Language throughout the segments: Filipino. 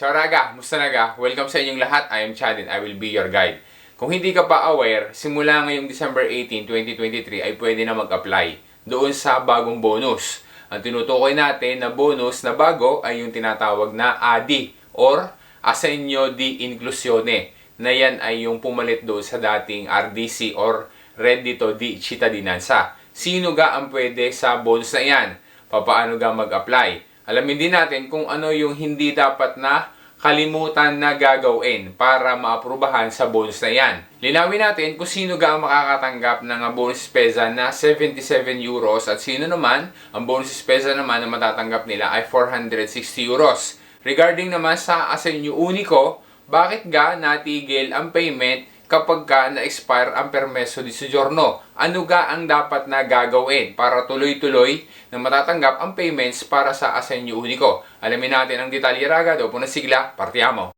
Ciao Raga! Musta naga? Welcome sa inyong lahat. I am Chad and I will be your guide. Kung hindi ka pa aware, simula ngayong December 18, 2023 ay pwede na mag-apply doon sa bagong bonus. Ang tinutukoy natin na bonus na bago ay yung tinatawag na ADI or Asenyo di Inclusione na yan ay yung pumalit doon sa dating RDC or Reddito di Cittadinanza. Sino ga ang pwede sa bonus na yan? Papaano ga mag-apply? Alamin din natin kung ano yung hindi dapat na kalimutan na gagawin para maaprubahan sa bonus na yan. Linawin natin kung sino ga ang makakatanggap ng bonus pesa na 77 euros at sino naman ang bonus pesa naman na matatanggap nila ay 460 euros. Regarding naman sa Asenyo Unico, bakit ga natigil ang payment kapag ka na-expire ang permeso di soggiorno? Ano ga ang dapat na gagawin para tuloy-tuloy na matatanggap ang payments para sa Asenyo Unico? Alamin natin ang detalye raga. Dopo na sigla, partiamo!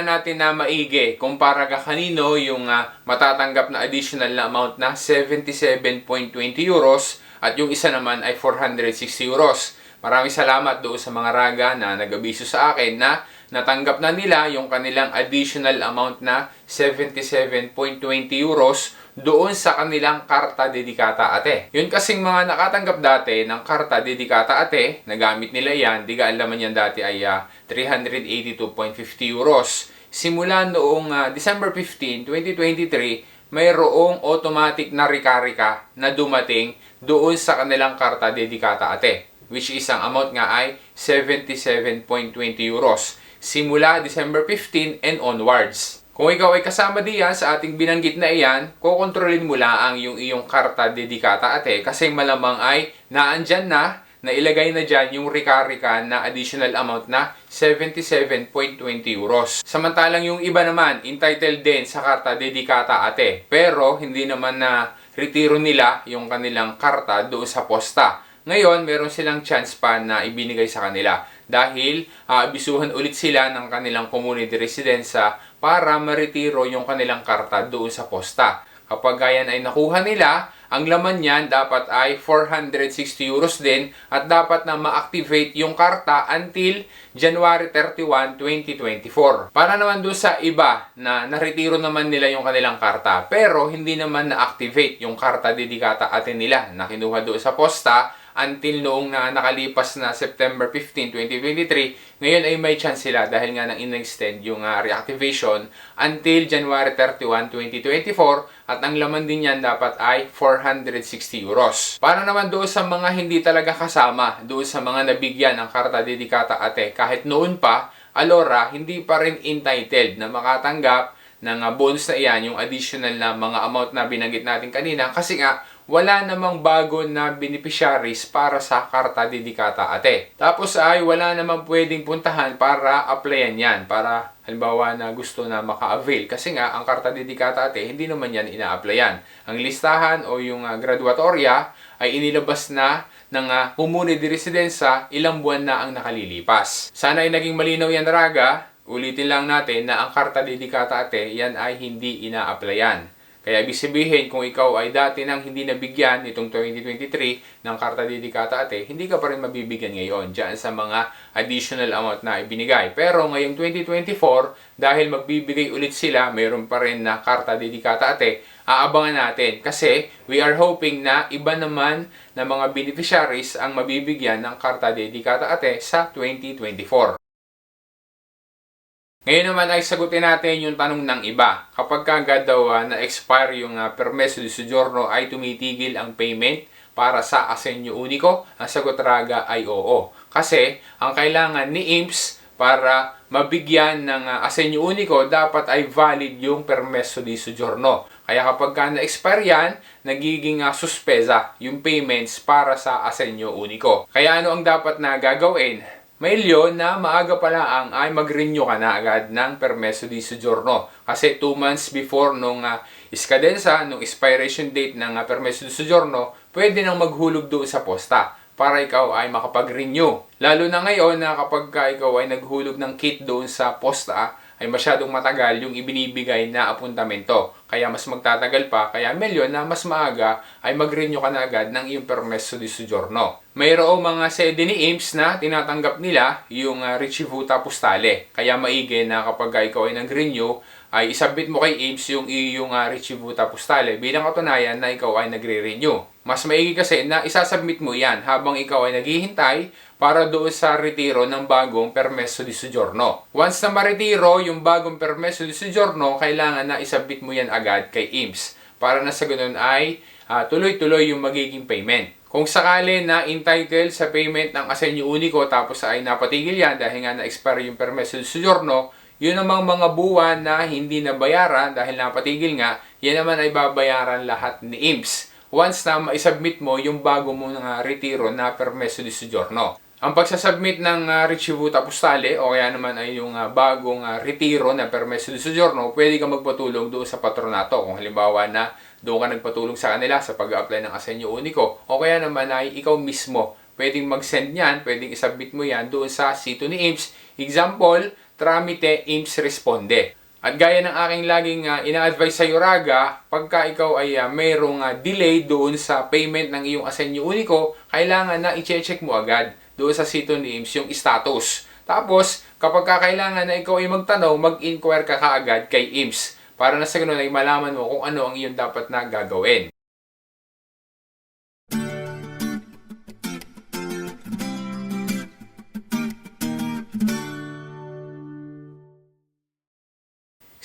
Lang natin na maigi kung para ka kanino yung ah, matatanggap na additional na amount na 77.20 euros at yung isa naman ay 460 euros. Maraming salamat doon sa mga raga na nag-abiso sa akin na natanggap na nila yung kanilang additional amount na 77.20 euros doon sa kanilang karta dedikata ate. Yun kasing mga nakatanggap dati ng karta dedikata ate, nagamit nila yan, di ka alaman yan dati ay ah, 382.50 euros. Simula noong ah, December 15, 2023, mayroong automatic na rikarika na dumating doon sa kanilang karta dedikata ate which is ang amount nga ay 77.20 euros simula December 15 and onwards. Kung ikaw ay kasama diyan sa ating binanggit na iyan, kukontrolin mo lang yung iyong karta dedikata ate kasi malamang ay naandyan na na ilagay na dyan yung rika-rika na additional amount na 77.20 euros. Samantalang yung iba naman, entitled din sa karta dedikata ate. Pero hindi naman na retiro nila yung kanilang karta doon sa posta. Ngayon, meron silang chance pa na ibinigay sa kanila dahil uh, abisuhan ulit sila ng kanilang community residence para maretiro yung kanilang karta doon sa posta. Kapag yan ay nakuha nila, ang laman niyan dapat ay 460 euros din at dapat na ma-activate yung karta until January 31, 2024. Para naman doon sa iba na naretiro naman nila yung kanilang karta pero hindi naman na-activate yung karta dedikata atin nila na kinuha doon sa posta until noong na nakalipas na September 15, 2023, ngayon ay may chance sila dahil nga nang in-extend yung uh, reactivation until January 31, 2024 at ang laman din yan dapat ay 460 euros. Para naman doon sa mga hindi talaga kasama, doon sa mga nabigyan ng karta dedikata ate, kahit noon pa, alora, hindi pa rin entitled na makatanggap ng uh, bonus na iyan, yung additional na mga amount na binanggit natin kanina kasi nga wala namang bago na beneficiaries para sa karta dedikata ate. Tapos ay wala namang pwedeng puntahan para applyan yan. Para halimbawa na gusto na maka-avail. Kasi nga, ang karta dedikata ate, hindi naman yan ina-applyan. Ang listahan o yung uh, graduatoria ay inilabas na ng uh, Comune de Residenza ilang buwan na ang nakalilipas. Sana ay naging malinaw yan, Raga. Ulitin lang natin na ang karta dedikata ate, yan ay hindi ina-applyan. Kaya ibig sabihin, kung ikaw ay dati nang hindi nabigyan nitong 2023 ng karta dedikata ate, hindi ka pa rin mabibigyan ngayon dyan sa mga additional amount na ibinigay. Pero ngayong 2024, dahil magbibigay ulit sila, mayroon pa rin na karta dedikata ate, aabangan natin. Kasi we are hoping na iba naman na mga beneficiaries ang mabibigyan ng karta dedikata ate sa 2024. Ngayon naman ay sagutin natin yung tanong ng iba. Kapag kagad daw uh, na-expire yung uh, permeso di soggiorno ay tumitigil ang payment para sa Asenyo Unico? Ang sagot raga ay oo. Kasi ang kailangan ni IMSS para mabigyan ng uh, Asenyo Unico dapat ay valid yung permeso di soggiorno. Kaya kapag ka na-expire yan, nagiging uh, suspesa yung payments para sa Asenyo Unico. Kaya ano ang dapat na gagawin? May leon na maaga pa lang ay mag-renew ka na agad ng permeso di soggiorno. Kasi 2 months before nung uh, iskadensa, nung expiration date ng uh, permeso di soggiorno, pwede nang maghulog doon sa posta para ikaw ay makapag-renew. Lalo na ngayon na kapag ka ikaw ay naghulog ng kit doon sa posta, ay masyadong matagal yung ibinibigay na apuntamento. Kaya mas magtatagal pa, kaya melyon na mas maaga ay mag-renew ka na agad ng iyong permesso di soggiorno. Mayroong mga sede ni IMSS na tinatanggap nila yung uh, ricevuta postale. Kaya maigi na kapag ikaw ay nag-renew, ay isabit mo kay IMSS yung iyong uh, ricevuta postale bilang katunayan na ikaw ay nagre-renew. Mas maigi kasi na isasubmit mo yan habang ikaw ay naghihintay para doon sa retiro ng bagong permesso di soggiorno. Once na maretiro yung bagong permesso di soggiorno, kailangan na isubmit mo yan agad kay IMSS para na sa ganun ay uh, tuloy-tuloy yung magiging payment. Kung sakali na entitled sa payment ng asenyo unico tapos ay napatigil yan dahil nga na-expire yung permesso di soggiorno, yun namang mga buwan na hindi nabayaran dahil napatigil nga, yan naman ay babayaran lahat ni IMSS once na ma-submit mo yung bago mo nga retiro na permesso di soggiorno. Ang pagsasubmit ng uh, ricevuta postale o kaya naman ay yung uh, bagong uh, retiro na permesso di soggiorno, pwede ka magpatulong doon sa patronato. Kung halimbawa na doon ka nagpatulong sa kanila sa pag-apply ng asenyo unico o kaya naman ay ikaw mismo pwedeng mag-send niyan, pwedeng isubmit mo yan doon sa sito ni IMSS. Example, tramite IMSS Responde. At gaya ng aking laging uh, ina-advise sa Yoraga, pagka ikaw ay uh, mayroong uh, delay doon sa payment ng iyong asenyo unico, kailangan na i-check mo agad doon sa sito ni IMSS yung status. Tapos, kapag kailangan na ikaw ay magtanong, mag-inquire ka kaagad kay IMSS para na sa ganun ay malaman mo kung ano ang iyong dapat na gagawin.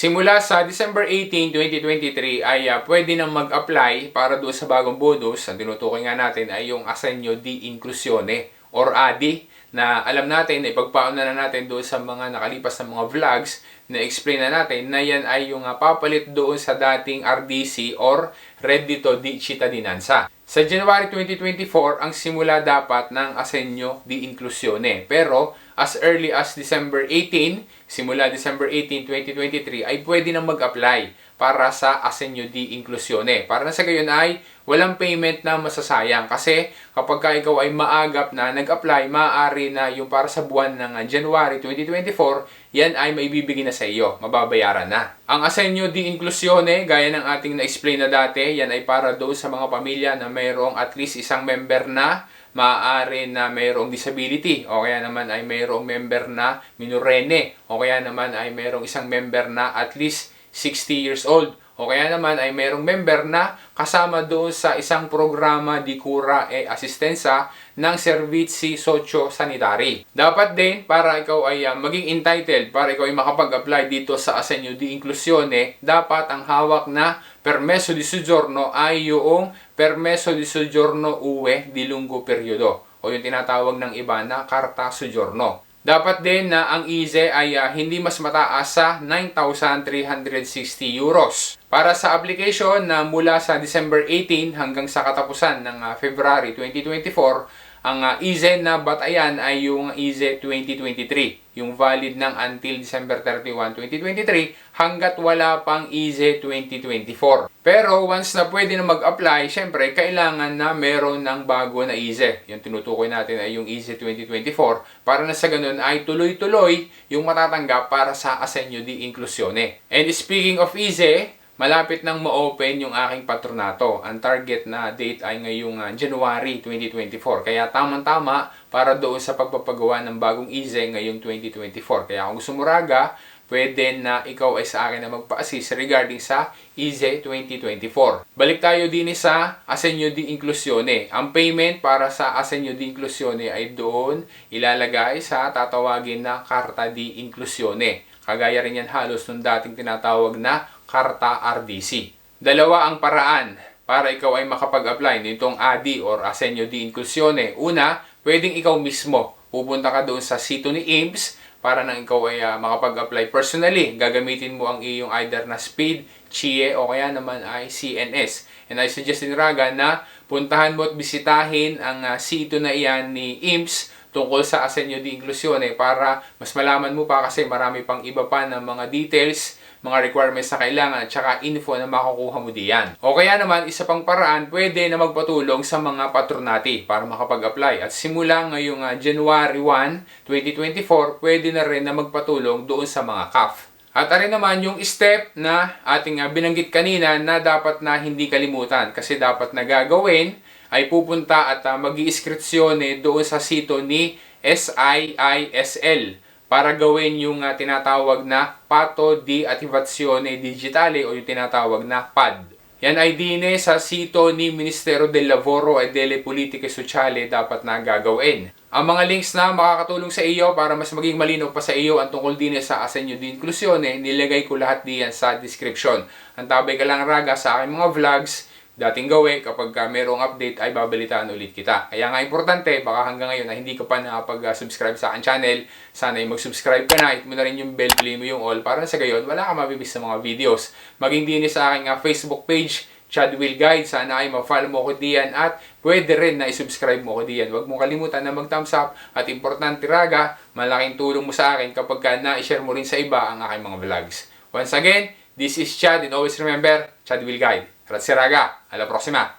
Simula sa December 18, 2023 ay uh, pwede nang mag-apply para doon sa bagong bonus. Ang tinutukoy nga natin ay yung Asenyo di Inclusione or ADI na alam natin, ipagpaon na natin doon sa mga nakalipas na mga vlogs na explain na natin na yan ay yung uh, papalit doon sa dating RDC or Reddito di Cittadinanza. Sa January 2024, ang simula dapat ng Asenyo di Inclusione. Pero as early as December 18, simula December 18, 2023, ay pwede nang mag-apply para sa Asenyo di Inclusione. Para na sa gayon ay walang payment na masasayang kasi kapag ka ikaw ay maagap na nag-apply, maaari na yung para sa buwan ng January 2024, yan ay maibibigay na sa iyo, mababayaran na. Ang Asenyo di Inclusione, gaya ng ating na-explain na dati, yan ay para doon sa mga pamilya na mayroong at least isang member na maaari na mayroong disability. O kaya naman ay mayroong member na minorene. O kaya naman ay mayroong isang member na at least 60 years old o kaya naman ay mayroong member na kasama doon sa isang programa di cura e asistenza ng servizi socio-sanitary. Dapat din para ikaw ay uh, maging entitled, para ikaw ay makapag-apply dito sa Asenyo di Inclusione, dapat ang hawak na permesso di soggiorno ay yung permesso di soggiorno UE di lungo periodo o yung tinatawag ng iba na karta soggiorno. Dapat din na ang IZE ay uh, hindi mas mataas sa 9,360 euros. Para sa application na mula sa December 18 hanggang sa katapusan ng uh, February 2024, ang uh, EZ na batayan ay yung EZ 2023, yung valid ng until December 31, 2023 hanggat wala pang EZ 2024. Pero once na pwede na mag-apply, syempre kailangan na meron ng bago na EZ. Yung tinutukoy natin ay yung EZ 2024 para na sa ganun ay tuloy-tuloy yung matatanggap para sa Asenyo di Inclusione. And speaking of EZ, malapit nang ma-open yung aking patronato. Ang target na date ay ngayong uh, January 2024. Kaya tamang-tama para doon sa pagpapagawa ng bagong IZE ngayong 2024. Kaya kung gusto mo raga, pwede na ikaw ay sa akin na magpa-assist regarding sa IZE 2024. Balik tayo din sa Asenyo di Inclusione. Ang payment para sa Asenyo di Inclusione ay doon ilalagay sa tatawagin na Karta di Inclusione. Kagaya rin yan halos nung dating tinatawag na Karta RDC. Dalawa ang paraan para ikaw ay makapag-apply nitong ADI or Asenyo di Inclusione. Una, pwedeng ikaw mismo pupunta ka doon sa sito ni IMSS para nang ikaw ay uh, makapag-apply personally. Gagamitin mo ang iyong either na speed, CHIE o kaya naman ay CNS. And I suggest din Raga na puntahan mo at bisitahin ang uh, sito na iyan ni IMSS tungkol sa Asenyo di Inclusione para mas malaman mo pa kasi marami pang iba pa ng mga details mga requirements na kailangan at saka info na makukuha mo diyan. O kaya naman, isa pang paraan, pwede na magpatulong sa mga patronati para makapag-apply. At simula ngayong uh, January 1, 2024, pwede na rin na magpatulong doon sa mga CAF. At ari naman yung step na ating ah, binanggit kanina na dapat na hindi kalimutan kasi dapat na gagawin ay pupunta at uh, mag doon sa sito ni SIISL para gawin yung ah, tinatawag na Patto di Attivazione Digitale o yung tinatawag na PAD. Yan ay dine sa sito ni Ministero del Lavoro e delle Politiche Sociali dapat na gagawin. Ang mga links na makakatulong sa iyo para mas maging malinaw pa sa iyo ang tungkol din sa Asenyo di Inclusione, nilagay ko lahat diyan sa description. Antabay ka lang raga sa aking mga vlogs, dating gawin kapag uh, merong update ay babalitaan ulit kita. Kaya nga importante, baka hanggang ngayon na hindi ka pa nakapag-subscribe sa akin channel, sana ay mag-subscribe ka na, hit mo na rin yung bell, play mo yung all para sa gayon, wala ka mabibis sa mga videos. Maging din sa aking uh, Facebook page, Chad Will Guide, sana ay ma-follow mo ko diyan at pwede rin na i-subscribe mo ko diyan. Huwag mo kalimutan na mag-thumbs up at importante raga, malaking tulong mo sa akin kapag ka na-share mo rin sa iba ang aking mga vlogs. Once again, this is Chad and always remember, Chad Will Guide. Grazie raga, alla prossima!